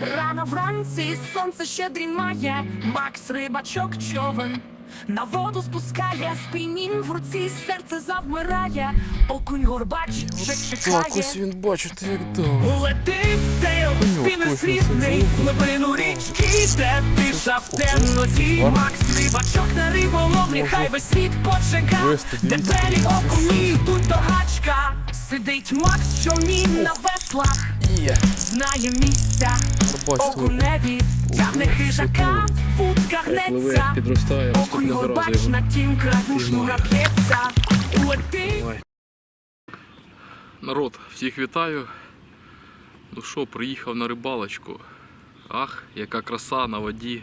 Рано вранці сонце ще дрімає, Макс рибачок човен. На воду спускає, спінін в руці, серце завмирає, окунь горбач вже чекає. Ось він бачите, як тейл, Конюк, спіни точно, срібний, це в глибину річки, де тиша в темноті. Макс рибачок на риболовлі, хай весь світ почека. Вести, Де дивіться, белі окуні йдуть до гачка. Сидить Макс, що мін на веслах, Є. знає місця. Окуневі, тягне хижака, вудка гнеться. підростає, Окунь горбач на тім краю шнура п'ється. Народ, всіх вітаю. Ну що, приїхав на рибалочку. Ах, яка краса на воді.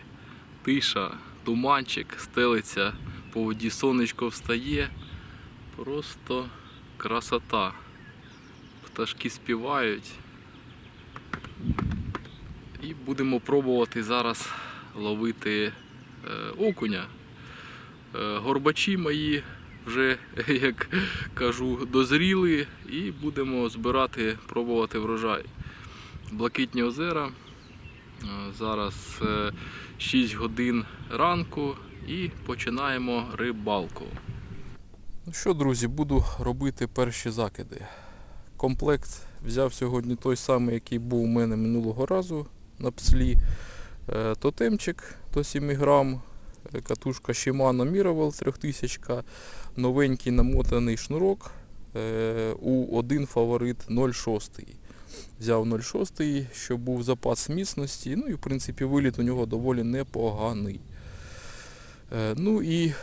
Тиша, туманчик, стелиться, по воді сонечко встає. Просто красота. Пташки співають. І будемо пробувати зараз ловити е, окуня. Е, горбачі мої вже, як кажу, дозріли і будемо збирати, пробувати врожай. Блакитні озера. Е, Зараз е, 6 годин ранку і починаємо рибалку. Ну що, друзі, буду робити перші закиди. Комплект взяв сьогодні той самий, який був у мене минулого разу на пслі. Е, Тотемчик до 7 грам, е, катушка Shimano Miraval 3000, новенький намотаний шнурок е, у один фаворит 0,6. Взяв 0,6, щоб був запас міцності. Ну і в принципі виліт у нього доволі непоганий. Ну і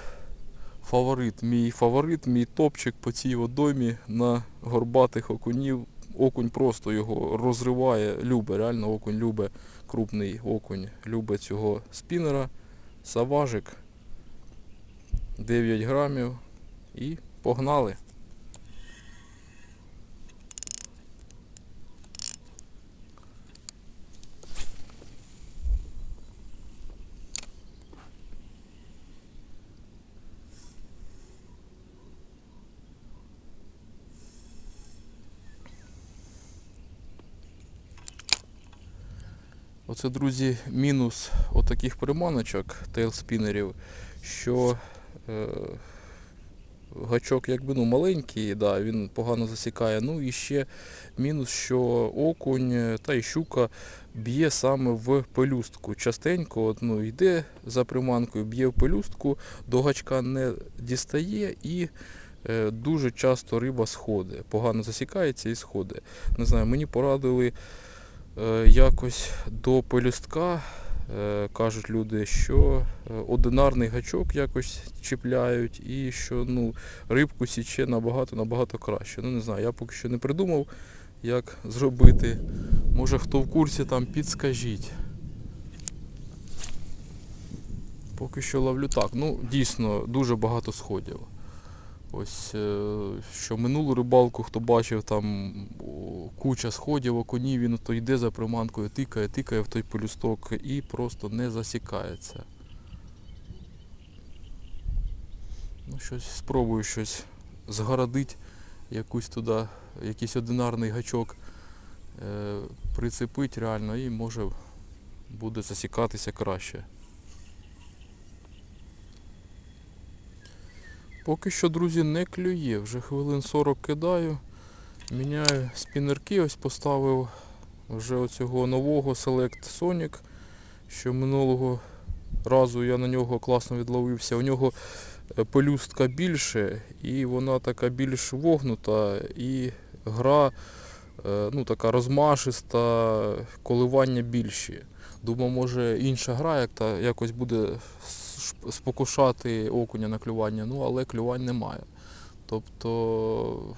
фаворит, мій фаворит, мій топчик по цій водоймі на горбатих окунів. Окунь просто його розриває, любе, реально окунь любе, крупний окунь, любе цього спінера. Саважик 9 грамів і погнали. Оце, друзі, мінус отаких приманочок тейлспінерів, що е, гачок якби ну, маленький, да, він погано засікає. Ну і ще мінус, що окунь е, та й щука б'є саме в пелюстку. Частенько от, ну, йде за приманкою, б'є в пелюстку, до гачка не дістає і е, дуже часто риба сходить. Погано засікається і сходить. Не знаю, мені порадили якось до пелюстка. Е, кажуть люди, що е, одинарний гачок якось чіпляють і що ну, рибку січе набагато набагато краще. Ну не знаю, я поки що не придумав, як зробити. Може хто в курсі там підскажіть. Поки що ловлю так. Ну, дійсно, дуже багато сходів. Ось е, що минулу рибалку, хто бачив, там куча сходів, окунів, він то йде за приманкою, тикає, тикає в той полюсток і просто не засікається. Ну, щось спробую щось згородити, якусь туди, якийсь одинарний гачок е, прицепити реально і може буде засікатися краще. Поки що, друзі, не клює. Вже хвилин 40 кидаю. Міняю спінерки, ось поставив вже оцього нового Select Sonic, що минулого разу я на нього класно відловився. У нього е, пелюстка більше і вона така більш вогнута і гра е, ну, така розмашиста, коливання більші. Думав, може інша гра як та якось буде спокушати окуня на клювання, ну але клювань немає. Тобто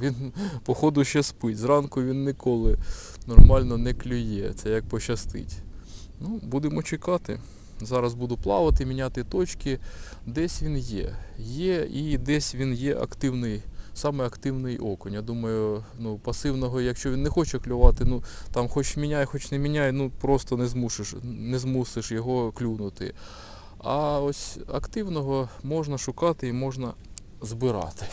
він, походу, ще спить. Зранку він ніколи нормально не клює. Це як пощастить. Ну, будемо чекати. Зараз буду плавати, міняти точки. Десь він є. Є і десь він є активний, саме активний окунь. Я думаю, ну, пасивного, якщо він не хоче клювати, ну там хоч міняй, хоч не міняй, ну просто не змусиш, не змусиш його клюнути. А ось активного можна шукати і можна збирати.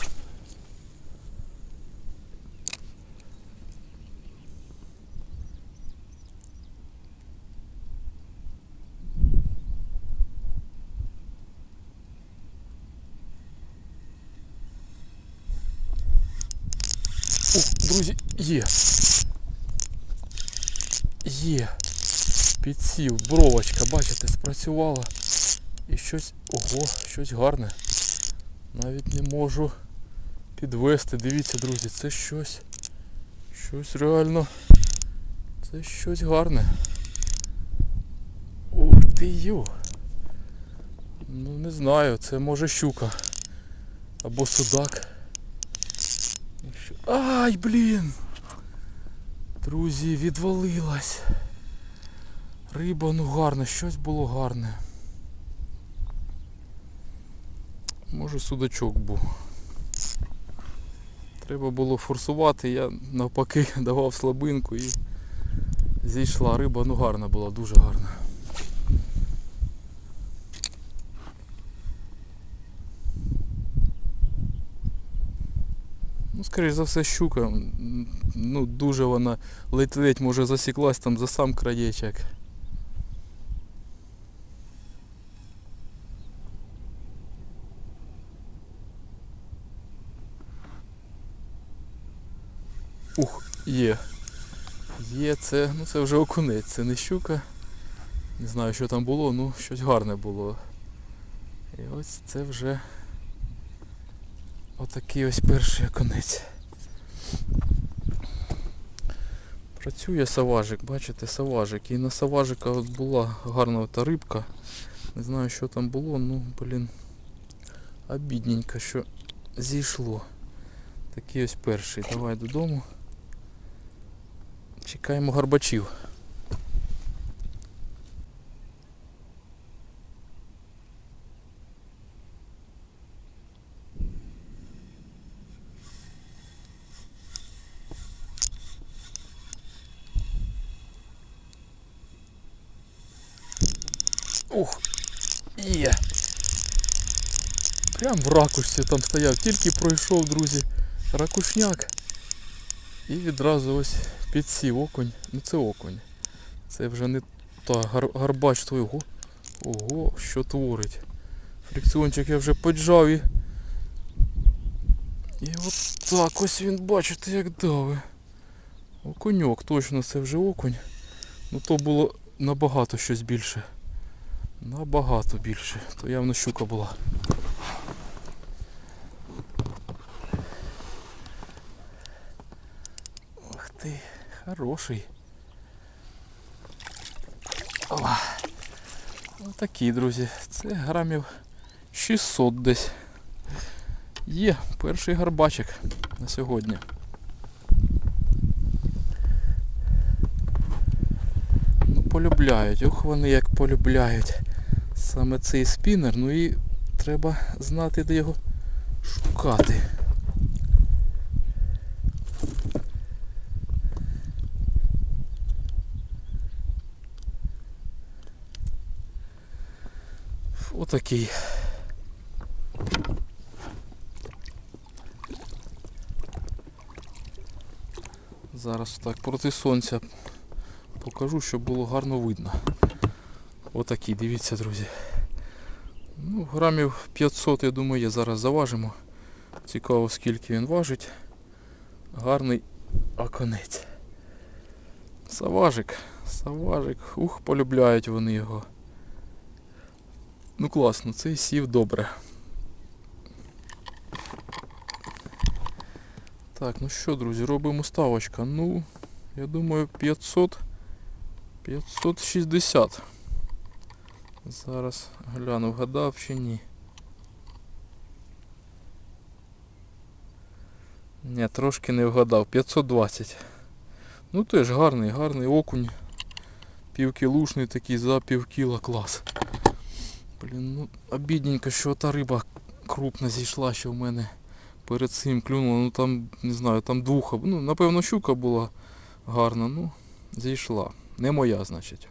Ух, друзі, є. Є. Підсів, бровочка, бачите, спрацювала. І щось, ого, щось гарне. Навіть не можу підвести. Дивіться, друзі, це щось. Щось реально. Це щось гарне. Ух ти йо. Ну не знаю, це може щука. Або судак. Ай, блін! Друзі, відвалилась. Риба, ну гарне, щось було гарне. Може судачок був. Треба було форсувати, я навпаки давав слабинку і зійшла риба, ну гарна була, дуже гарна. Ну, скоріш за все, щука. Ну, дуже вона ледь-ледь може засіклась там за сам краєчок. Ух, є. Є, це, ну це вже окунець, це не щука. Не знаю, що там було, ну щось гарне було. І ось це вже отакий ось перший окунець. Працює саважик, бачите, саважик. І на саважика от була гарна та рибка. Не знаю, що там було, ну, блін, обідненько, що зійшло. Такий ось перший. Давай додому. Чекаємо гарбачів. Ух, є. Прям в ракушці там стояв, тільки пройшов, друзі, ракушняк. І відразу ось підсів окунь. Ну це окунь. Це вже не та гар, гарбач той. Ого, ого, що творить. Фрикціончик я вже поджав і. І от так ось він, бачите, як дави. Окуньок, точно це вже окунь. Ну то було набагато щось більше. Набагато більше. То явно щука була. Ух ти, хороший. О, Отакі, друзі. Це грамів 600 десь. Є перший гарбачик на сьогодні. Ну, полюбляють, ох вони як полюбляють саме цей спінер, ну і треба знати, де його шукати. Отакий. Зараз так проти сонця покажу, щоб було гарно видно. Отакий, дивіться, друзі. Ну, грамів 500, я думаю, є зараз заважимо. Цікаво, скільки він важить. Гарний оконець. Саважик. Саважик. Ух, полюбляють вони його. Ну класно, цей сів добре. Так, ну що, друзі, робимо ставочка. Ну, я думаю, 500. 560. Зараз гляну, вгадав чи ні. Ні, трошки не вгадав. 520. Ну теж гарний, гарний окунь. Півкілушний такий за півкіла клас. Блін, ну обідненько, що та риба крупна зійшла, що в мене перед цим клюнула. Ну там, не знаю, там двуха. Ну, напевно, щука була гарна, ну, зійшла. Не моя, значить.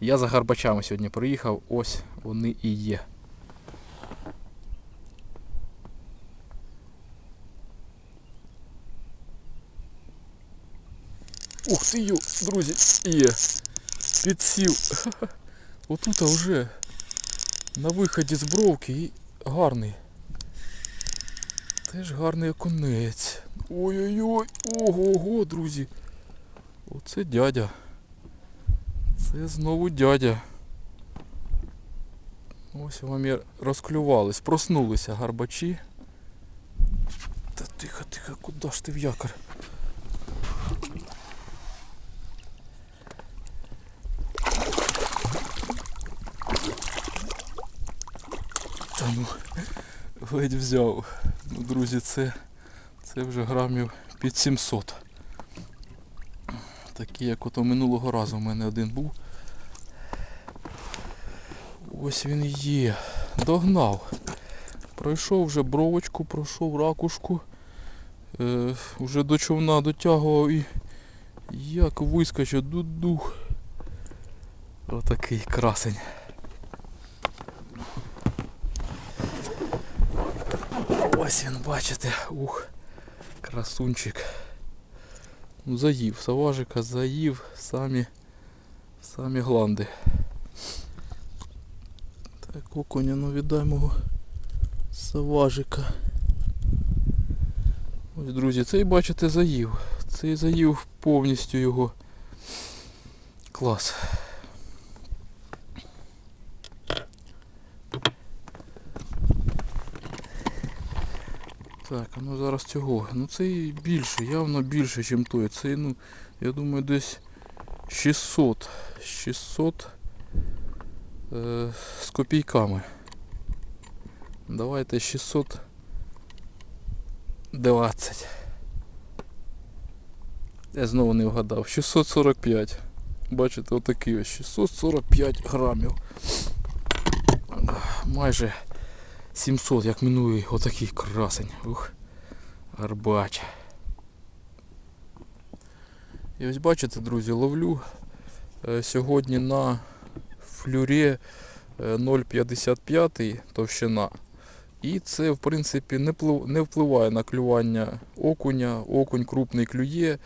Я за гарбачами сьогодні приїхав, ось вони і є. Ух ти ю, друзі, є. Підсів. Отут вже на виході з бровки і гарний. Теж гарний окунець. Ой-ой-ой, ого-го, друзі. Оце дядя. Це знову дядя. Ось вам і розклювались, проснулися гарбачі. Та тихо, тихо, куди ж ти в якор? Та ну, ледь взяв. Ну, друзі, це, це вже грамів під 700. Такий, як ото минулого разу в мене один був. Ось він є. Догнав. Пройшов вже бровочку, пройшов ракушку. Е, уже до човна дотягував і як вискочив дух. Отакий красень. Ось він, бачите, ух, красунчик. Ну, заїв, саважика заїв самі, самі гланди. Так, окуня, ну віддай мого саважика. Ось, друзі, цей, бачите, заїв. Цей заїв повністю його. Клас. Так, а ну зараз цього. Ну цей більше, явно більше, ніж той. Цей, ну, я думаю, десь 600. 600 е, з копійками. Давайте 620. Я знову не вгадав. 645. Бачите, отакий ось 645 грамів. Майже 700, як минулий, отакий красень. Ух, гарбач. І ось бачите, друзі, ловлю е, сьогодні на флюрі е, 0,55 товщина. І це, в принципі, не, впливає на клювання окуня. Окунь крупний клює.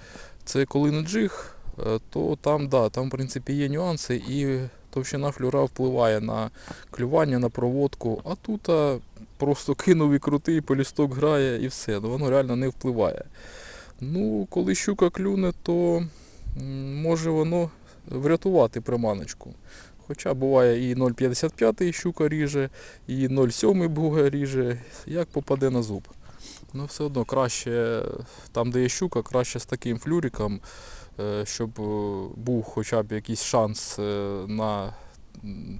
Це коли не джиг, е, то там, да, там, в принципі, є нюанси і товщина флюра впливає на клювання, на проводку. А тут а, просто кинув і крутий, полісток грає і все. Ну, воно реально не впливає. Ну, коли щука клюне, то може воно врятувати приманочку. Хоча буває і 0,55 щука ріже, і 0,7 буга ріже, як попаде на зуб. Ну все одно краще, там де є щука, краще з таким флюриком, щоб е, був хоча б якийсь шанс е, на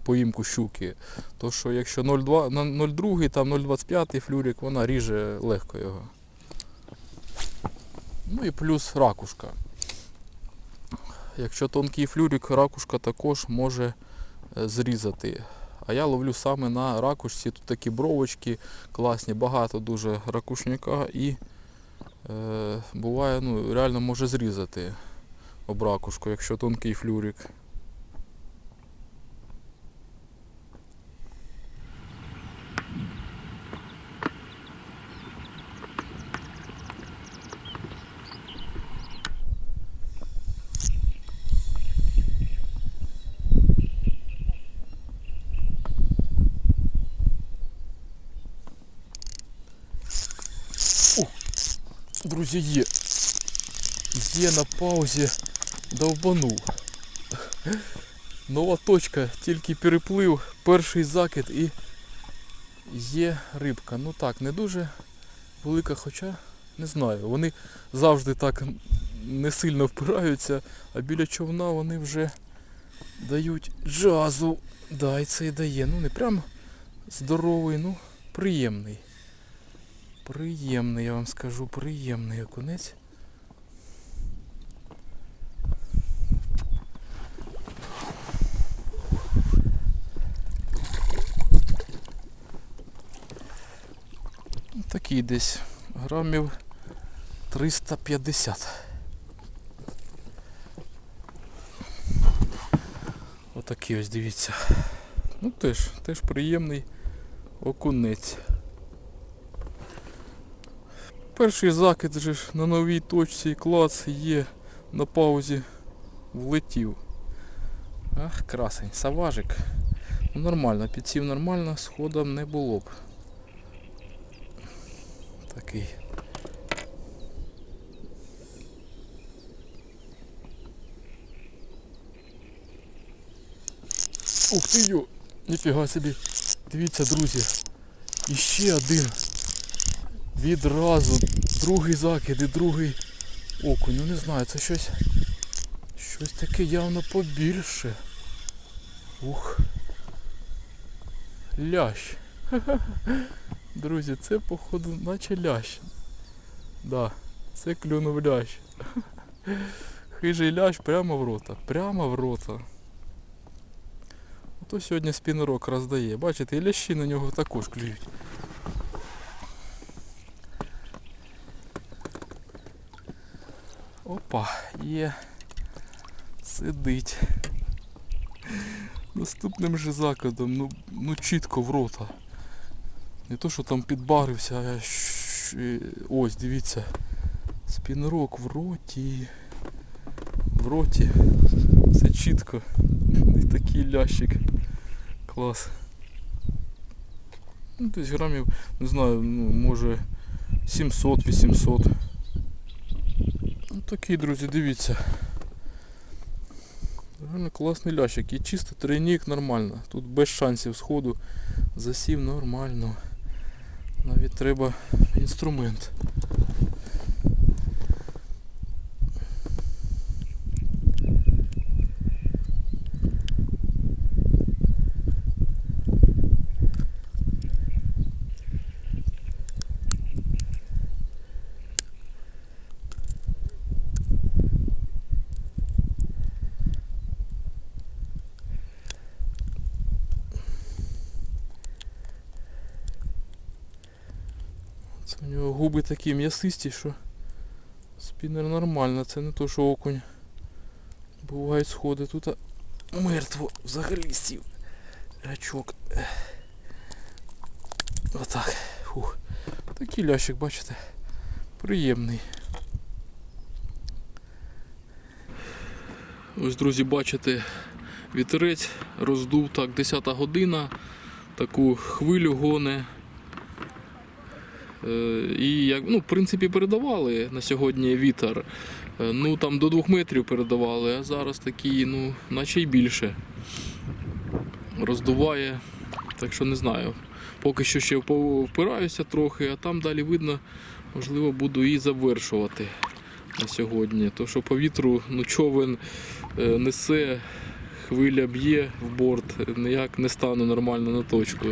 поїмку щуки. То що якщо 0,2, на 0,2, там 0,25 флюрик, вона ріже легко його. Ну і плюс ракушка. Якщо тонкий флюрик, ракушка також може е, зрізати. А я ловлю саме на ракушці. Тут такі бровочки класні, багато дуже ракушняка і е, буває, ну, реально може зрізати об якщо тонкий флюрик. Друзі, є. Є на паузі. Довбанув. Нова точка, тільки переплив, перший закид і є рибка. Ну так, не дуже велика, хоча не знаю. Вони завжди так не сильно впираються, а біля човна вони вже дають джазу. Да, і це і дає. Ну не прям здоровий, ну приємний. Приємний, я вам скажу, приємний окунець. Такий десь грамів 350. Отакий ось дивіться. Ну теж, теж приємний окунець. Перший закид же ж на новій точці клац є на паузі влетів. Ах, красень, саважик. Нормально, підсів нормально, сходом не було б такий. Ух ти йо! Ніфіга собі! Дивіться, друзі! Іще один. Відразу. Другий закид і другий окунь. Ну не знаю, це щось... Щось таке явно побільше. Ух. Лящ. Ха-ха-ха. Друзі, це походу наче лящ. Да, це клюнув лящ. Хижий лящ прямо в рота. Прямо в рота. Ото сьогодні спінерок роздає. Бачите, і лящі на нього також клюють. Опа, є. Сидить. Наступним же закладом, ну, ну чітко в рота. Не то, що там підбарився, а ось, дивіться. Спінрок в роті. В роті. Все чітко. І такий лящик. Клас. Ну, десь грамів, не знаю, ну, може 700-800. Ну такий, друзі, дивіться. Реально класний лящик. І чисто тройник нормально. Тут без шансів сходу. Засів нормально. Навіть треба інструмент. У нього губи такі м'ясисті, що спінер нормально, це не то, що окунь. Бувають сходи. Тут мертво взагалі сів. Гачок. Отак. Фух. Такий лящик, бачите. Приємний. Ось, друзі, бачите, вітерець роздув так 10 година, таку хвилю гоне. Е, І як, ну, в принципі, передавали на сьогодні вітер. Е, Ну там до двох метрів передавали, а зараз такі, ну, наче й більше. Роздуває. Так що не знаю. Поки що ще впираюся трохи, а там далі видно, можливо, буду і завершувати на сьогодні. То що по вітру ну, човен е, несе, хвиля б'є в борт, ніяк не стану нормально на точку.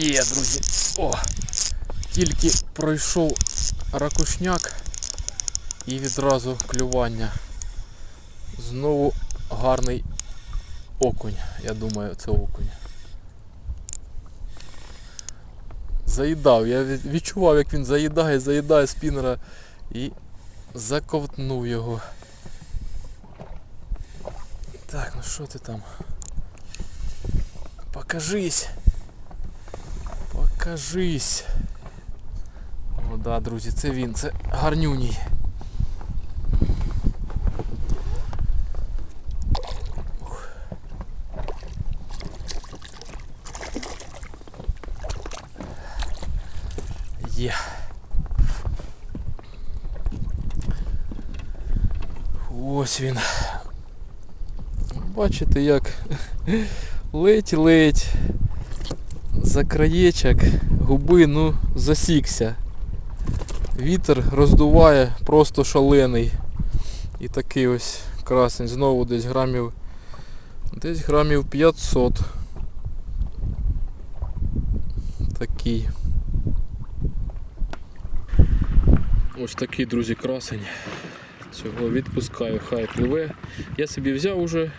Є, друзі. О! Тільки пройшов ракушняк і відразу клювання. Знову гарний окунь. Я думаю, це окунь. Заїдав. Я відчував, як він заїдає, заїдає спінера і заковтнув його. Так, ну що ти там? Покажись. Покажись. Да, друзі, це він, це гарнюній. Є. Ось він. Бачите, як ледь-ледь за краєчок губи ну засікся. Вітер роздуває просто шалений. І такий ось красень. Знову десь грамів. Десь грамів 500. Такий. Ось такий, друзі, красень. Цього відпускаю, хай пливе. Я собі взяв уже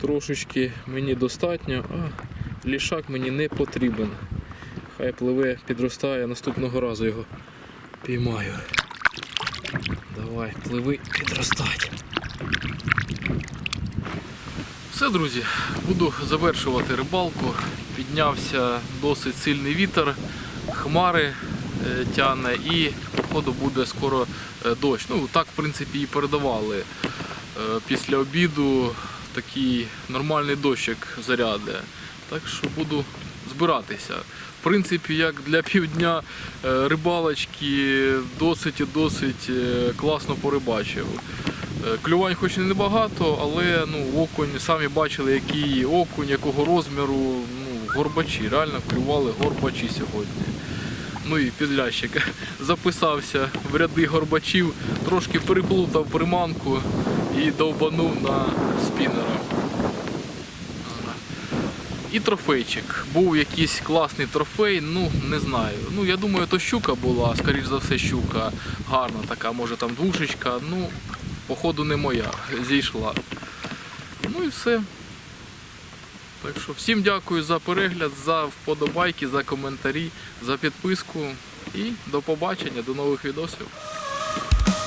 трошечки, мені достатньо, а лішак мені не потрібен. Хай пливе, підростає, наступного разу його піймаю. Давай, пливи, підростать. Все, друзі, буду завершувати рибалку. піднявся досить сильний вітер, хмари е, тяне і, походу, буде скоро е, дощ. Ну, так, в принципі, і передавали. Е, Після обіду такий нормальний дощик заряде. Так що буду збиратися. В принципі, як для півдня е, рибалочки досить і досить е, класно порибачив. Е, Клювань хоч і небагато, але ну, окунь, самі бачили, який окунь, якого розміру, ну, горбачі. Реально клювали горбачі сьогодні. Ну і підлящик записався в ряди горбачів, трошки переплутав приманку і довбанув на спінера. І трофейчик. Був якийсь класний трофей, ну не знаю. Ну я думаю, то щука була, скоріш за все, щука гарна така, може там двушечка. Ну, походу не моя, зійшла. Ну і все. Так що всім дякую за перегляд, за вподобайки, за коментарі, за підписку. І до побачення, до нових відосів.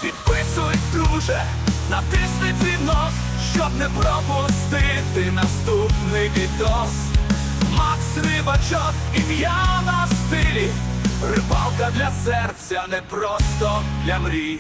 Підписуйсь, друже, натисни дзвінок, щоб не пропустити наступний відос. Макс Рибачок, ім'я на стилі, рибалка для серця, не просто для мрій.